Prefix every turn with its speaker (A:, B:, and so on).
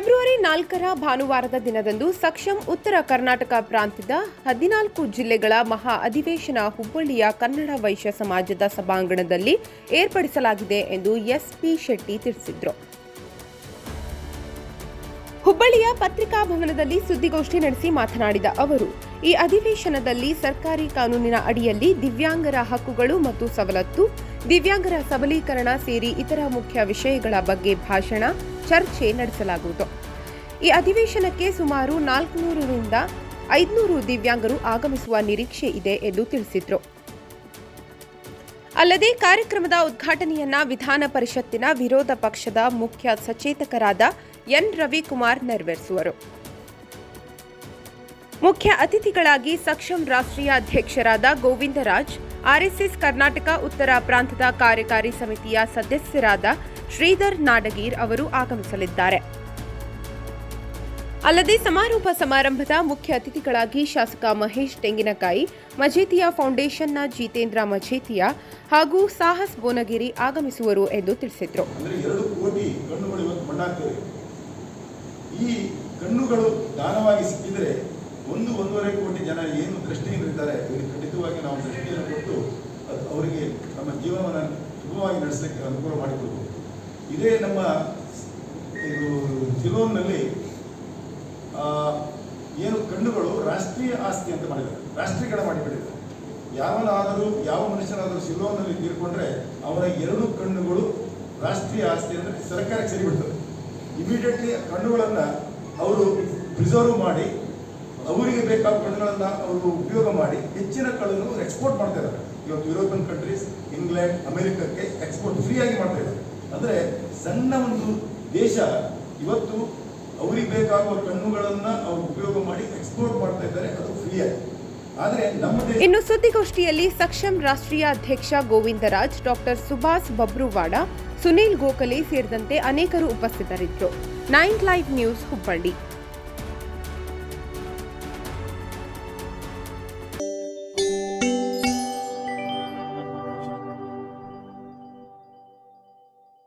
A: February ನಾಲ್ಕರ ಭಾನುವಾರದ ದಿನದಂದು ಸಕ್ಷಮ್ ಉತ್ತರ ಕರ್ನಾಟಕ ಪ್ರಾಂತ್ಯದ ಹದಿನಾಲ್ಕು ಜಿಲ್ಲೆಗಳ ಮಹಾ ಅಧಿವೇಶನ ಹುಬ್ಬಳ್ಳಿಯ ಕನ್ನಡ ವೈಶ್ಯ ಸಮಾಜದ ಸಭಾಂಗಣದಲ್ಲಿ ಏರ್ಪಡಿಸಲಾಗಿದೆ ಎಂದು ಎಸ್ಪಿ ಶೆಟ್ಟಿ ತಿಳಿಸಿದರು. ಹುಬ್ಬಳ್ಳಿಯ ಪತ್ರಿಕಾ ಭವನದಲ್ಲಿ ಸುದ್ದಿಗೋಷ್ಠಿ ನಡೆಸಿ ಮಾತನಾಡಿದ ಅವರು, ಈ ಅಧಿವೇಶನದಲ್ಲಿ ಸರ್ಕಾರಿ ಕಾನೂನಿನ ಅಡಿಯಲ್ಲಿ ದಿವ್ಯಾಂಗರ ಹಕ್ಕುಗಳು ಮತ್ತು ಸವಲತ್ತು, ದಿವ್ಯಾಂಗರ ಸಬಲೀಕರಣ ಸೇರಿ ಇತರ ಮುಖ್ಯ ವಿಷಯಗಳ ಬಗ್ಗೆ ಭಾಷಣ, ಚರ್ಚೆ ನಡೆಸಲಾಗುವುದು. ಈ ಅಧಿವೇಶನಕ್ಕೆ ಸುಮಾರು ನಾಲ್ಕುನೂರರಿಂದ ಐದುನೂರು ದಿವ್ಯಾಂಗರು ಆಗಮಿಸುವ ನಿರೀಕ್ಷೆ ಇದೆ ಎಂದು ತಿಳಿಸಿದರು. ಅಲ್ಲದೆ ಕಾರ್ಯಕ್ರಮದ ಉದ್ಘಾಟನೆಯನ್ನ ವಿಧಾನ ಪರಿಷತ್ತಿನ ವಿರೋಧ ಪಕ್ಷದ ಮುಖ್ಯ ಸಚೇತಕರಾದ ಎನ್ ರವಿಕುಮಾರ್ ನೆರವೇರಿಸುವರು. ಮುಖ್ಯ ಅತಿಥಿಗಳಾಗಿ ಸಕ್ಷಮ್ ರಾಷ್ಟ್ರೀಯ ಅಧ್ಯಕ್ಷರಾದ ಗೋವಿಂದರಾಜ್, ಆರ್ಎಸ್ಎಸ್ ಕರ್ನಾಟಕ ಉತ್ತರ ಪ್ರಾಂತದ ಕಾರ್ಯಕಾರಿ ಸಮಿತಿಯ ಸದಸ್ಯರಾದ ಶ್ರೀಧರ್ ನಾಡಗೀರ್ ಅವರು ಆಗಮಿಸಲಿದ್ದಾರೆ. ಅಲ್ಲದೆ ಸಮಾರೋಪ ಸಮಾರಂಭದ ಮುಖ್ಯ ಅತಿಥಿಗಳಾಗಿ ಶಾಸಕ ಮಹೇಶ್ ತೆಂಗಿನಕಾಯಿ, ಮಜೇತಿಯಾ ಫೌಂಡೇಶನ್ನ ಜಿತೇಂದ್ರ ಮಜೇತಿಯಾ ಹಾಗೂ ಸಾಹಸ್ ಬೋನಗಿರಿ ಆಗಮಿಸುವರು ಎಂದು ತಿಳಿಸಿದರು.
B: ಈ ಕಣ್ಣುಗಳು ದಾನವಾಗಿ ಸಿಕ್ಕಿದರೆ ಒಂದು ಒಂದೂವರೆ ಕೋಟಿ ಜನ ಏನು ದೃಷ್ಟಿಯಿಂದ ಇದ್ದಾರೆ ಖಂಡಿತವಾಗಿ ನಾವು ದೃಷ್ಟಿಯನ್ನು ಕೊಟ್ಟು ಅವರಿಗೆ ನಮ್ಮ ಜೀವನವನ್ನು ಸುಗಮವಾಗಿ ನಡೆಸಲಿಕ್ಕೆ ಅನುಕೂಲ ಮಾಡಿಕೊಡ್ಬೋದು. ಇದೇ ನಮ್ಮ ಇದು ಸಿಲೋನ್ನಲ್ಲಿ ಏನು ಕಣ್ಣುಗಳು ರಾಷ್ಟ್ರೀಯ ಆಸ್ತಿ ಅಂತ ಮಾಡಿದ್ದಾರೆ. ರಾಷ್ಟ್ರೀಕರಣ ಮಾಡಿಬಿಟ್ಟಿದ್ದಾರೆ. ಯಾವನಾದರೂ, ಯಾವ ಮನುಷ್ಯನಾದರೂ ಸಿಲೋನಲ್ಲಿ ತೀರ್ಕೊಂಡ್ರೆ ಅವರ ಎರಡು ಕಣ್ಣುಗಳು ರಾಷ್ಟ್ರೀಯ ಆಸ್ತಿ ಅಂದರೆ ಸರ್ಕಾರಕ್ಕೆ ಸೇರಿಬಿಡ್ತದೆ ಇಮಿಡಿಯೇಟ್ಲಿ ಕಣ್ಣುಗಳನ್ನು ಅವರು ಪ್ರಿಸರ್ವ್ ಮಾಡಿ, ಅವರಿಗೆ ಬೇಕಾದ ಕಣ್ಣುಗಳನ್ನು ಅವರು ಉಪಯೋಗ ಮಾಡಿ, ಹೆಚ್ಚಿನ ಕಣ್ಣನ್ನು ಎಕ್ಸ್ಪೋರ್ಟ್ ಮಾಡ್ತಾ ಇದ್ದಾರೆ. ಇವತ್ತು ಯುರೋಪಿಯನ್ ಕಂಟ್ರೀಸ್ ಇಂಗ್ಲೆಂಡ್ ಅಮೆರಿಕಕ್ಕೆ ಎಕ್ಸ್ಪೋರ್ಟ್ ಫ್ರೀಯಾಗಿ ಮಾಡ್ತಾ ಇದ್ದಾರೆ. ಅಂದರೆ ಸಣ್ಣ ಒಂದು ದೇಶ ಇವತ್ತು ಅವರಿಗೆ ಬೇಕಾಗುವ ಕಣ್ಣುಗಳನ್ನು ಅವರು ಉಪಯೋಗ ಮಾಡಿ ಎಕ್ಸ್ಪೋರ್ಟ್ ಮಾಡ್ತಾ ಇದ್ದಾರೆ, ಅದು ಫ್ರೀಯಾಗಿ
A: ಇನ್ನು ಸುದ್ದಿಗೋಷ್ಠಿಯಲ್ಲಿ ಸಕ್ಷಮ್ ರಾಷ್ಟ್ರೀಯ ಅಧ್ಯಕ್ಷ ಗೋವಿಂದರಾಜ್, ಡಾಕ್ಟರ್ ಸುಭಾಷ್ ಬಬ್ರುವಾಡ, ಸುನೀಲ್ ಗೋಖಲೆ ಸೇರಿದಂತೆ ಅನೇಕರು ಉಪಸ್ಥಿತರಿದ್ದರು. Nine live news Hubballi.